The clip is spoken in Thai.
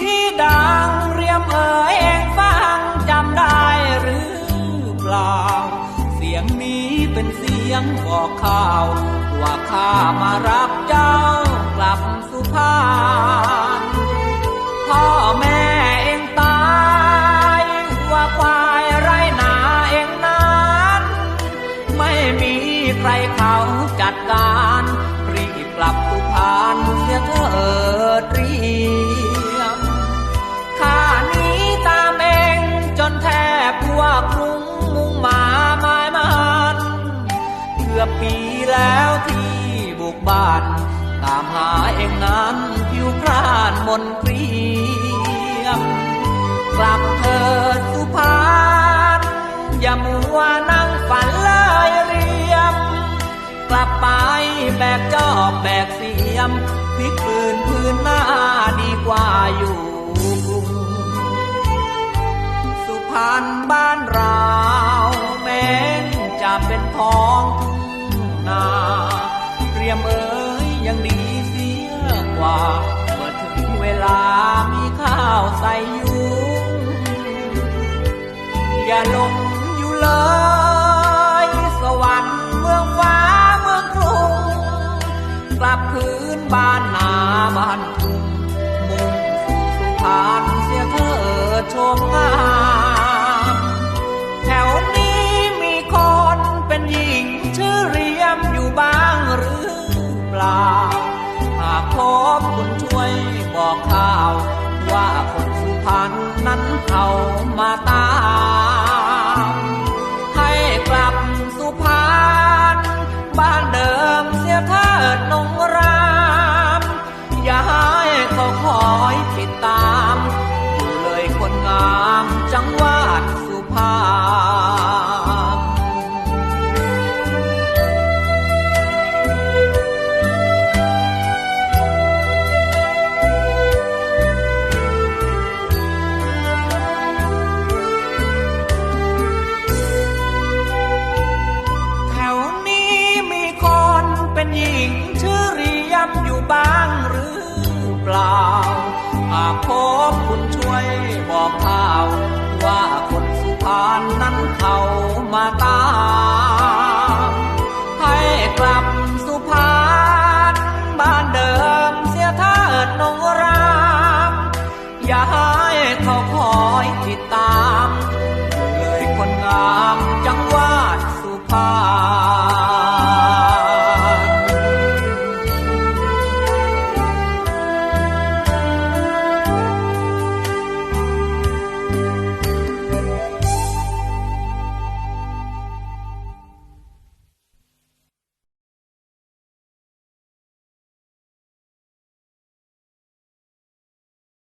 ที่ดังเรียมเอ่ยเองฟังจำได้หรือเปล่า เสียงนี้เป็นเสียงบอกข่าว ว่าข้ามารับเจ้ากลับสุพรรณพ่อแม่เองตายว่าควายไรหนาเองนั้น ไม่มีใครข่า บทั่วกรุงมุ่งมาหมายมันเกือบปีแล้วที่บุกบ้าน ตามหาเองนั้นผิวพรานมนเปรียมกลับเถิดสุพรรณอย่ามัวนั่งฝันเลยเรียม กลับไปแบกจอบแบกเสียมพลิกปืนพื้นหน้าดีกว่าอยู่ ท้องทุ่งนาเตรียมเอ๋ยยังดีเสียกว่า เมื่อถึงเวลามีข้าวใส่ยุงอย่าหลงอยู่เลย สวรรค์เมืองฟ้าเมืองกรุงกลับคืนบ้านนาบ้านทุ่ หากพบคุณช่วยบอกข่าว ว่าคนสุพรรณนั้นเขามาตาม ให้กลับสุพรรณบ้านเดิมเสียเถิดนงราม อย่าให้เขาคอยผิด 么大。